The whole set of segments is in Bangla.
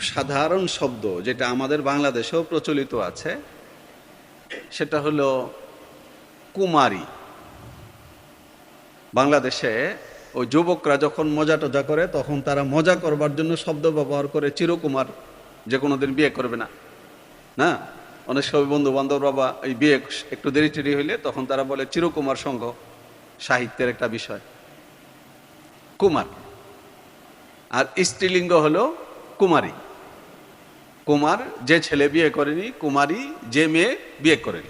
সাধারণ শব্দ যেটা আমাদের বাংলাদেশেও প্রচলিত আছে, সেটা হলো কুমারী। বাংলাদেশে ওই যুবকরা যখন মজা টজা করে, তখন তারা মজা করবার জন্য শব্দ ব্যবহার করে চিরকুমার, যে কোনো দিন বিয়ে করবে না। না? অনেক সব বন্ধু বান্ধব বাবা এই বিয়ে একটু দেরি টেরি হইলে তখন তারা বলে চিরকুমার সংঘ সাহিত্যের একটা বিষয়। কুমার। আর স্ত্রীলিঙ্গ হলো কুমারী। কুমার যে ছেলে বিয়ে করেনি, কুমারী যে মেয়ে বিয়ে করেনি।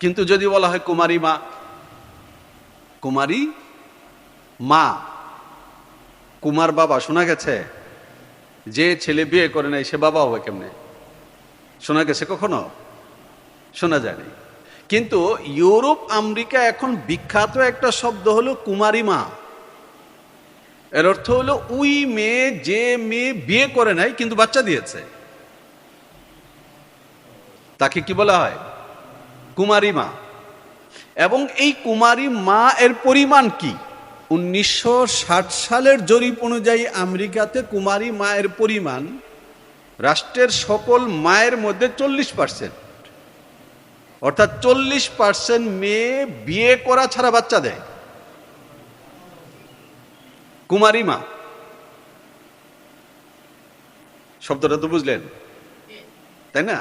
কিন্তু যদি বলা হয় কুমারী মা কুমারী মা, কুমার বাবা, শোনা গেছে? যে ছেলে বিয়ে করে নাই, সে বাবা হবে কেমনে? শোনা গেছে কখনো? শোনা যায়নি। কিন্তু ইউরোপ, আমেরিকা এখন বিখ্যাত একটা শব্দ হলো কুমারী মা। এর অর্থ হলো ওই মেয়ে যে মেয়ে বিয়ে করে নাই, কিন্তু বাচ্চা দিয়েছে। তাকে কি বলা হয়? কুমারী মা। এবং এই কুমারী মা এর পরিমাণ কি? উনিশশো ষাট সালের জরিপ অনুযায়ী আমেরিকাতে কুমারী মায়ের পরিমাণ রাষ্ট্রের সকল মায়ের মধ্যে চল্লিশ পার্সেন্ট। অর্থাৎ চল্লিশ পার্সেন্ট মেয়ে বিয়ে করা ছাড়া বাচ্চা দেয়। কুমারী মা। শব্দটা তো বুঝলেন? তাই না?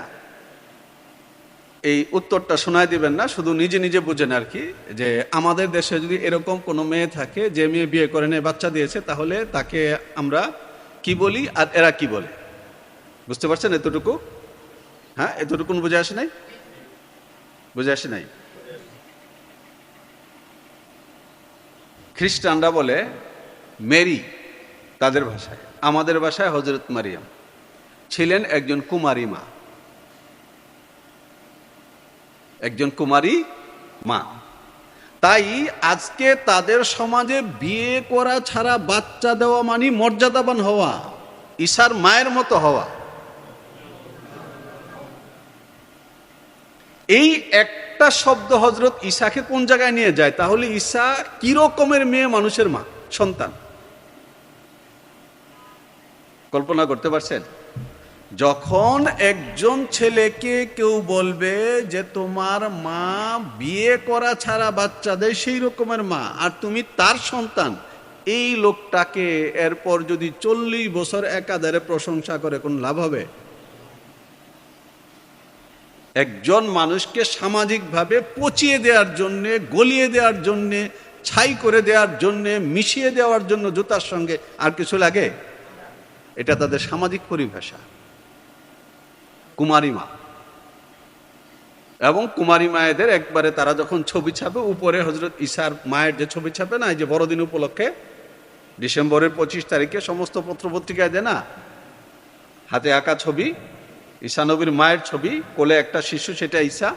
এই উত্তরটা শোনায় দিবেন না, শুধু নিজে নিজে বুঝেন আর কি, যে আমাদের দেশে যদি এরকম কোনো মেয়ে থাকে, যে মেয়ে বিয়ে করে নিয়ে বাচ্চা দিয়েছে, তাহলে তাকে আমরা কি বলি আর এরা কি বলে? বুঝতে পারছেন এতটুকু? হ্যাঁ এতটুকু বুঝে আসে নাই? বুঝে আসে নাই? খ্রিস্টানরা বলে মেরি, তাদের ভাষায়। আমাদের ভাষায় হজরত মারিয়াম। ছিলেন একজন কুমারী মা। একজন কুমারী মা। তাই আজকে তাদের সমাজে বিয়ে করা ছাড়া বাচ্চা দেওয়া মানে মর্যাদাবান হওয়া, ঈশার মায়ের মতো হওয়া। এই একটা শব্দ হজরত ঈশাকে কোন জায়গায় নিয়ে যায়? তাহলে ঈশা কি রকমের মেয়ে মানুষের মা, সন্তান? কল্পনা করতে পারছেন? যখন একজন ছেলেকে কেউ বলবে যে তোমার মা বিয়ে করা ছাড়া বাচ্চা দেয় সেই রকমের মা, আর তুমি তার সন্তান, এই লোকটাকে এরপর যদি চল্লিশ বছর একাধারে প্রশংসা করে, কোন লাভ হবে? একজন মানুষকে সামাজিকভাবে পচিয়ে দেওয়ার জন্যে, গলিয়ে দেওয়ার জন্যে, ছাই করে দেওয়ার জন্যে, মিশিয়ে দেওয়ার জন্য জুতার সঙ্গে আর কিছু লাগে? এটা তাদের সামাজিক পরিভাষা। কুমারী মা। এবং কুমারী মায়েদের একবারে তারা যখন ছবি ছাপে, উপরে হজরত ঈশার মায়ের যে ছবি ছাপে না, এই যে বড়দিন উপলক্ষে, ডিসেম্বরের পঁচিশ তারিখে সমস্ত পত্রপত্রিকায় দেয় না? হাতে আঁকা ছবি, ঈশা নবীর মায়ের ছবি, কোলে একটা শিশু, সেটা ঈশা।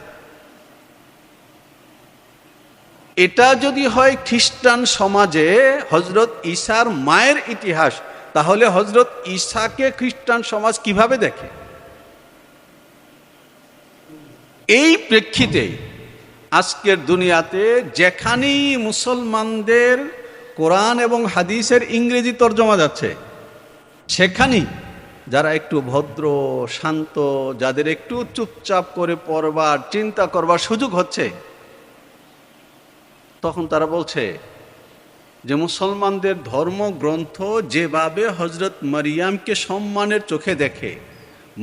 এটা যদি হয় খ্রিস্টান সমাজে হজরত ঈশার মায়ের ইতিহাস তাহলে হজরত ঈশাকে খ্রিস্টান সমাজ কীভাবে দেখে? এই প্রেক্ষিতে আজকের দুনিয়াতে যেখানেই মুসলমানদের কোরআন এবং হাদিসের ইংরেজি তর্জমা যাচ্ছে, সেখানেই যারা একটু ভদ্র, শান্ত, যাদের একটু চুপচাপ করে পড়বার, চিন্তা করবার সুযোগ হচ্ছে, তখন তারা বলছে যে মুসলমানদের ধর্মগ্রন্থ যেভাবে হজরত মারিয়ামকে সম্মানের চোখে দেখে,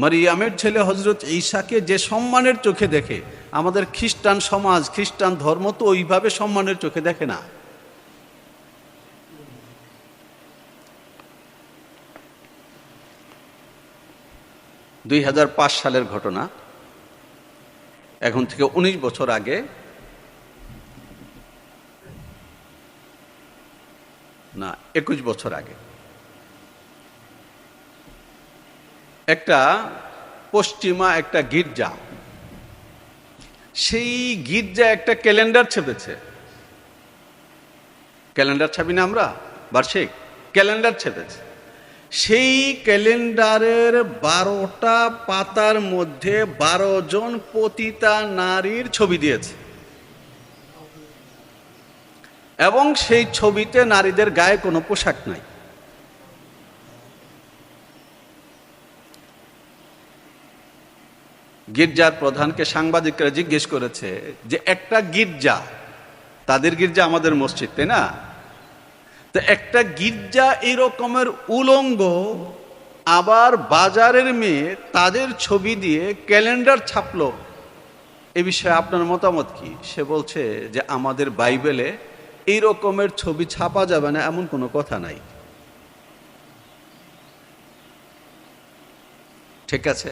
মারিয়ামের ছেলে হজরত ঈশাকে যে সম্মানের চোখে দেখে, আমাদের খ্রিস্টান সমাজ, খ্রিস্টান ধর্ম তো ওইভাবে সম্মানের চোখে দেখে না। দুই হাজার পাঁচ সালের ঘটনা, এখন থেকে ১৯ বছর আগে না, একুশ বছর আগে। একটা পশ্চিমা একটা গির্জা। সেই গির্জা একটা ক্যালেন্ডার ছেপেছে। ক্যালেন্ডার ছাপি না আমরা? বার্ষিক। ক্যালেন্ডার ছেপেছে। সেই ক্যালেন্ডারের বারোটা পাতার মধ্যে বারো জন পতিতা নারীর ছবি দিয়েছে। এবং সেই ছবিতে নারীদের গায়ে কোনো পোশাক নাই। গির্জার প্রধানকে সাংবাদিকরা জিজ্ঞেস করেছে যে, একটা গির্জা, তাদের গির্জা আমাদের মসজিদ, তাই না? তো একটা গির্জা এরকমের উলঙ্গ, আবার বাজারের মেয়ে তাদের ছবি দিয়ে ক্যালেন্ডার ছাপলো। এ বিষয়ে আপনার মতামত কি? সে বলছে যে, আমাদের বাইবেলে এই রকমের ছবি ছাপা যাবে না, এমন কোনো কথা নাই। ঠিক আছে?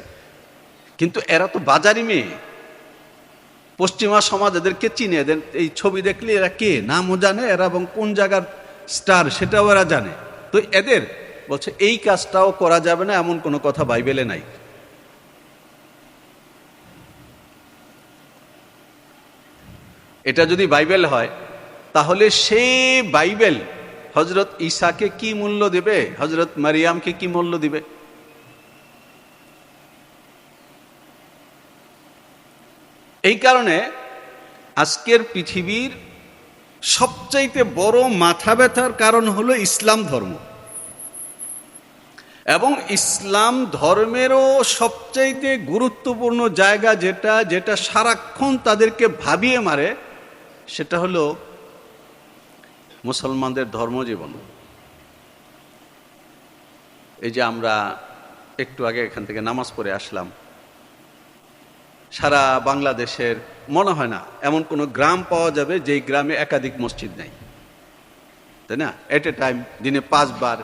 কিন্তু এরা তো বাজারি মেয়ে। পশ্চিমা সমাজ এদেরকে চিনে, এদের এই ছবি দেখলে এরা কে? নামও জানে, এরা এবং কোন জায়গার স্টার সেটাও এরা জানে। তো এদের বলছে, এই কাজটাও করা যাবে না, এমন কোনো কথা বাইবেলে নাই। এটা যদি বাইবেল হয় তাহলে সে বাইবেল হজরত ঈসাকে কি মূল্য দেবে? হজরত মারিয়ামকে কি মূল্য দিবে? এই কারণে আজকের পৃথিবীর সবচাইতে বড় মাথা ব্যথার কারণ হলো ইসলাম ধর্ম। এবং ইসলাম ধর্মেরও সবচাইতে গুরুত্বপূর্ণ জায়গা যেটা যেটা সারাক্ষণ তাদেরকে ভাবিয়ে মারে, সেটা হলো মুসলমানদের ধর্মজীবন। এই যে আমরা একটু আগে এখান থেকে নামাজ পড়ে আসলাম। সারা বাংলাদেশের, মনে হয় না, এমন কোনো গ্রাম পাওয়া যাবে যেই গ্রামে একাধিক মসজিদ নেই। তাই না? এট এ টাইম দিনে পাঁচবার।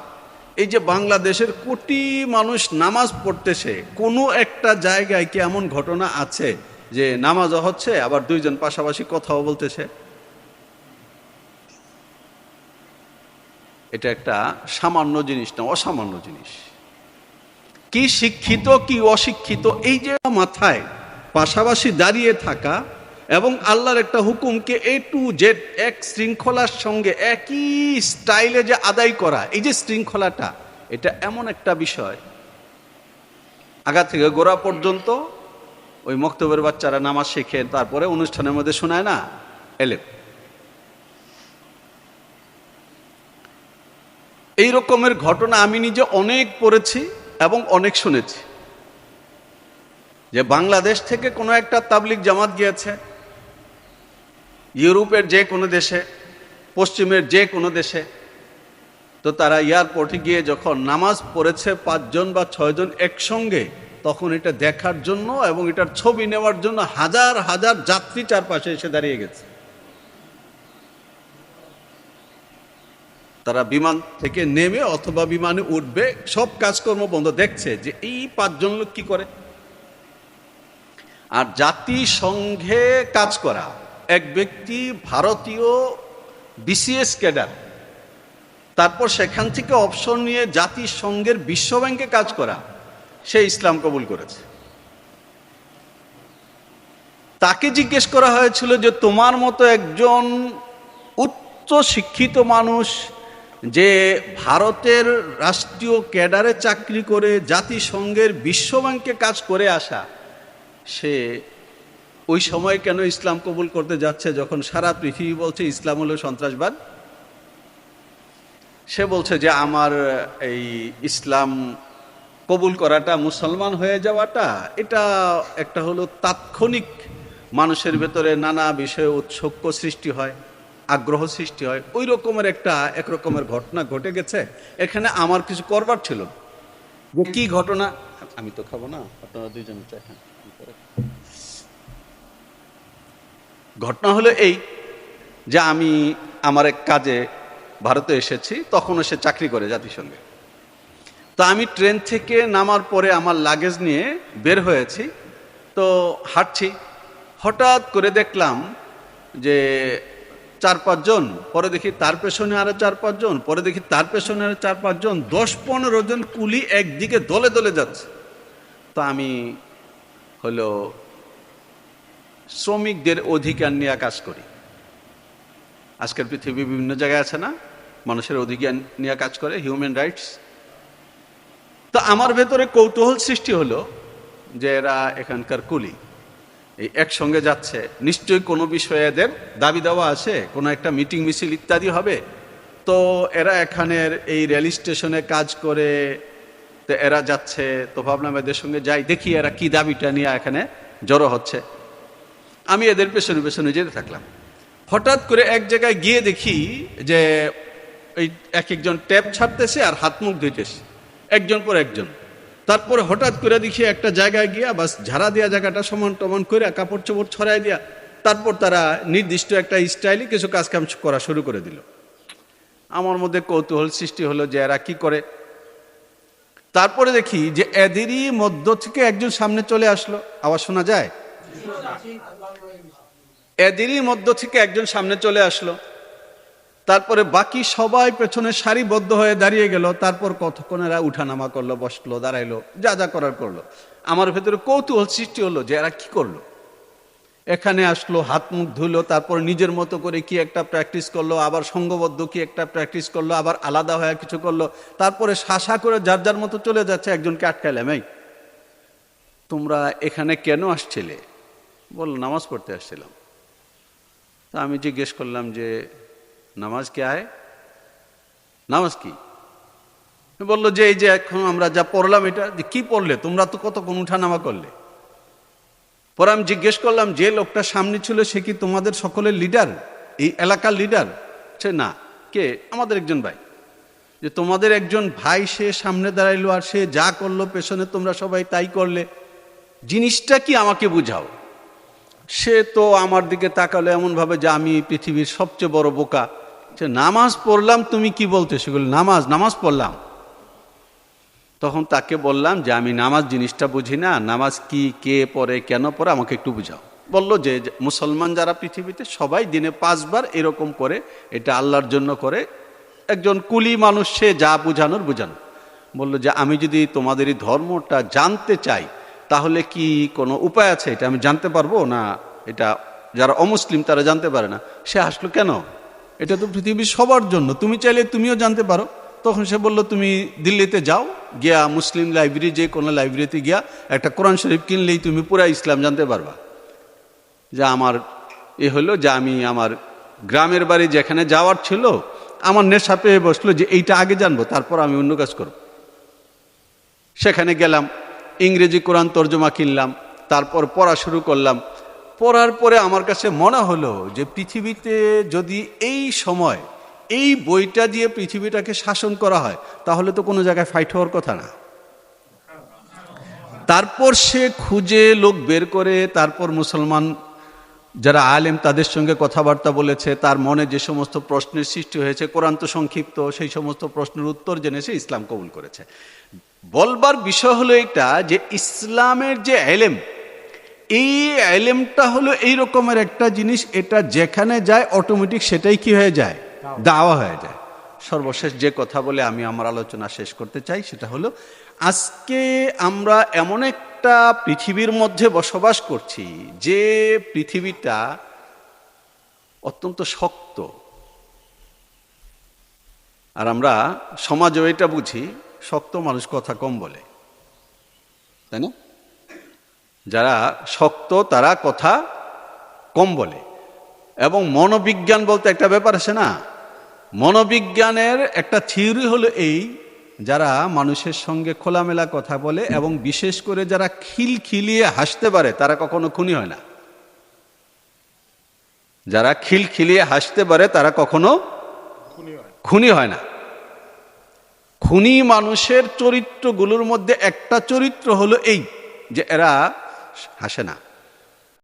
এই যে বাংলাদেশের কোটি মানুষ নামাজ পড়তেছে, কোনো একটা জায়গায় কি এমন ঘটনা আছে যে নামাজও হচ্ছে, আবার দুইজন পাশাপাশি কথাও বলতেছে? এটা একটা সামান্য জিনিস না, অসামান্য জিনিস। কি শিক্ষিত, কি অশিক্ষিত, এই যে মাথায় পাশাপাশি দাঁড়িয়ে থাকা এবং আল্লাহর একটা হুকুমকে এ টু জেড এক শৃঙ্খলার সঙ্গে, একই স্টাইলে যে আদায় করা, এই যে শৃঙ্খলাটা, এটা এমন একটা বিষয়। আগা থেকে গোড়া পর্যন্ত ওই মক্তবের বাচ্চারা নামাজ শেখে, তারপরে অনুষ্ঠানের মধ্যে শোনায় না? এলে এই রকমের ঘটনা আমি নিজে অনেক পড়েছি এবং অনেক শুনেছি। যে বাংলাদেশ থেকে কোনো একটা তাবলিক জামাত গিয়েছে, ইউরোপের যে কোনো দেশে, পশ্চিমের যে কোনো দেশে, তো তারা এয়ারপোর্টে গিয়ে যখন নামাজ পড়েছে পাঁচজন বা ছয়জন একসঙ্গে, তখন এটা দেখার জন্য এবং এটার ছবি নেওয়ার জন্য হাজার হাজার যাত্রী চারপাশে এসে দাঁড়িয়ে গেছে। তারা বিমান থেকে নেমে অথবা বিমানে উঠবে, সব কাজকর্ম বন্ধ। দেখছে যে এই পাঁচজন লোক কি করে? আর জাতিসংঘে কাজ করা। এক ব্যক্তি ভারতীয় বিসিএস ক্যাডার। তারপর সেখান থেকে অপশন নিয়ে জাতিসংঘের বিশ্ব ব্যাংকে কাজ করা। সে ইসলাম কবুল করেছে। তাকে জিজ্ঞেস করা হয়েছিল যে, তোমার মতো একজন উচ্চ শিক্ষিত মানুষ যে ভারতের রাষ্ট্রীয় ক্যাডারে চাকরি করে জাতিসংঘের বিশ্ব ব্যাংকে কাজ করে আসা, সে ওই সময় কেন ইসলাম কবুল করতে যাচ্ছে যখন সারা পৃথিবী বলছে ইসলাম হলো সন্ত্রাসবাদ? সে বলছে যে আমার এই ইসলাম কবুল করাটা, মুসলমান হয়ে যাওয়াটা, এটা একটা হলো তাৎক্ষণিক মানুষের ভেতরে নানা বিষয়ে উৎসক্য সৃষ্টি হয়। আগ্রহ সৃষ্টি হয়। ওই রকমের একটা, এক রকমের ঘটনা ঘটে গেছে। এখানে আমার কিছু করবার ছিল। যে কি ঘটনা? আমি তো খাব না, আপনারা দুইজন? ঘটনা হলো এই, যে আমি আমার এক কাজে ভারতে এসেছি, তখন সে চাকরি করে জাতিসংঘে। তো আমি ট্রেন থেকে নামার পরে আমার লাগেজ নিয়ে বের হয়েছি, তো হাঁটছি। হঠাৎ করে দেখলাম যে চার পাঁচজন পরে দেখি তার পেছনে আরও চার পাঁচজন পরে দেখি তার পেছনে আরও চার পাঁচজন দশ পনেরো জন কুলি একদিকে দলে দলে যাচ্ছে। তো আমি হলো শ্রমিকদের অধিকার নিয়ে কাজ করি। আজকের পৃথিবী বিভিন্ন জায়গায় আছে না? মানুষের অধিকার নিয়ে কাজ করে হিউম্যান রাইটস তো আমার ভেতরে কৌতূহল সৃষ্টি হলো যে এরা এখানকার কুলি। এই একসঙ্গে যাচ্ছে। নিশ্চয়ই কোনো বিষয়ে এদের দাবি দেওয়া আছে? কোনো একটা মিটিং মিছিল ইত্যাদি হবে? তো এরা এখানের এই রেল স্টেশনে কাজ করে, তো এরা যাচ্ছে। তো ভাবলাম এদের সঙ্গে যাই, দেখি এরা কি দাবিটা নিয়ে এখানে জড়ো হচ্ছে। আমি এদের পেছনে পেছনে যেতে থাকলাম। হঠাৎ করে এক জায়গায় গিয়ে দেখি যে, এই এক একজন ট্যাপ ছাড়তেছে আর হাত মুখ ধুইতেছে। একজন পর একজন। তারপরে হঠাৎ করে দেখি একটা জায়গায় গিয়া বাস ঝাড়া দেওয়া জায়গাটা সমান টমান করে কাপড় চোপড় ছড়াই দিয়া তারপর তারা নির্দিষ্ট একটা স্টাইলে কিছু কাজ কাম করা শুরু করে দিল। আমার মধ্যে কৌতূহল সৃষ্টি হলো যে এরা কি করে। তারপরে দেখি যে এদেরই মধ্য থেকে একজন সামনে চলে আসলো। আওয়াজ শোনা যায়? এদেরই মধ্য থেকে একজন সামনে চলে আসলো। তারপরে বাকি সবাই পেছনে সারিবদ্ধ হয়ে দাঁড়িয়ে গেল। তারপর কতক্ষণ এরা উঠানামা করল, বসল, দাঁড়াইলো, যা যা করার করল। আমার ভেতরে কৌতূহল সৃষ্টি হলো যে এরা কি করল। এখানে আসলো, হাত মুখ ধুলো, তারপর নিজের মতো করে কি একটা প্র্যাকটিস করল, আবার সঙ্গবদ্ধ কি একটা প্র্যাকটিস করল, আবার আলাদা হয়ে কিছু করল। তারপরে শাসা করে যার যার মতো চলে যাচ্ছে, একজনকে আটকাইলাম এই, তোমরা এখানে কেন আসছিলে? বল নামাজ পড়তে আসছিলাম। তা আমি জিজ্ঞেস করলাম যে নামাজ কে আয় নামাজ কি? বলল, যে এই যে এখন আমরা যা পড়লাম এটা, যে কি পড়লে? তোমরা তো কতক্ষণ উঠানামা করলে? পরে আমি জিজ্ঞেস করলাম, যে লোকটা সামনে ছিল সে কি তোমাদের সকলের লিডার এই এলাকার লিডার সে, না। কে? আমাদের একজন ভাই। যে তোমাদের একজন ভাই সে সামনে দাঁড়াইলো আর সে যা করল, পেছনে তোমরা সবাই তাই করলে। জিনিসটা কি আমাকে বুঝাও? সে তো আমার দিকে তাকালো এমনভাবে যে আমি পৃথিবীর সবচেয়ে বড় বোকা। নামাজ পড়লাম, তুমি কি বলতে সেগুলো নামাজ নামাজ পড়লাম। তখন তাকে বললাম যে, আমি নামাজ জিনিসটা বুঝি না, নামাজ কি, কে পড়ে, কেন পড়ে, আমাকে একটু বুঝাও। বলল যে মুসলমান যারা পৃথিবীতে সবাই দিনে পাঁচবার এরকম করে, এটা আল্লাহর জন্য করে, একজন কুলি মানুষ, সে যা বুঝানোর বুঝানো। বলল যে, আমি যদি তোমাদের এই ধর্মটা জানতে চাই, তাহলে কি কোনো উপায় আছে? এটা আমি জানতে পারব না? এটা যারা অমুসলিম, তারা জানতে পারে না। সে আসলো কেন? এটা তো পৃথিবীর সবার জন্য। তুমি চাইলে তুমিও জানতে পারো। তখন সে বলল, তুমি দিল্লিতে যাও, গিয়া মুসলিম লাইব্রেরি যে কোনো লাইব্রেরিতে গিয়া একটা কোরআন শরীফ কিনলেই তুমি পুরা ইসলাম জানতে পারবা। যে আমার, এ হলো যে আমি আমার গ্রামের বাড়ি যেখানে যাওয়ার ছিল, আমার নেশা পেয়ে বসল যে এইটা আগে জানব, তারপর আমি অন্য কাজ করব। সেখানে গেলাম, ইংরেজি কোরআন তর্জমা কিনলাম, তারপর পড়া শুরু করলাম পড়ার পরে আমার কাছে মনে হলো যে পৃথিবীতে যদি এই সময় এই বইটা দিয়ে পৃথিবীটাকে শাসন করা হয়, তাহলে তো কোনো জায়গায় ফাইট হওয়ার কথা না। তারপর সে খুঁজে, লোক বের করে, তারপর মুসলমান যারা আলেম তাদের সঙ্গে কথাবার্তা বলেছে, তার মনে যে সমস্ত প্রশ্নের সৃষ্টি হয়েছে, কোরআন তো সংক্ষিপ্ত, সেই সমস্ত প্রশ্নের উত্তর জেনে সে ইসলাম কবুল করেছে। বলবার বিষয় হলো এটা যে ইসলামের যে এলেম এই এলেমটা হলো এই রকমের একটা জিনিস এটা যেখানে যায় অটোমেটিক সেটাই কি হয়ে যায়? দাওয়া হয়ে যায়। সর্বশেষ যে কথা বলে আমি আমার আলোচনা শেষ করতে চাই সেটা হলো আজকে আমরা এমন একটা পৃথিবীর মধ্যে বসবাস করছি যে পৃথিবীটা অত্যন্ত শক্ত। আর আমরা সমাজেও এটা বুঝি শক্ত মানুষ কথা কম বলে। তাই না? যারা শক্ত তারা কথা কম বলে। এবং মনোবিজ্ঞান বলতে একটা ব্যাপার আছে না? মনোবিজ্ঞানের একটা থিওরি হলো এই যারা মানুষের সঙ্গে খোলামেলা কথা বলে এবং বিশেষ করে যারা খিলখিলিয়ে হাসতে পারে তারা কখনো খুনি হয় না। যারা খিলখিলিয়ে হাসতে পারে তারা কখনো খুনি হয় না। খুনি মানুষের চরিত্রগুলোর মধ্যে একটা চরিত্র হলো এই যে এরা হাসে না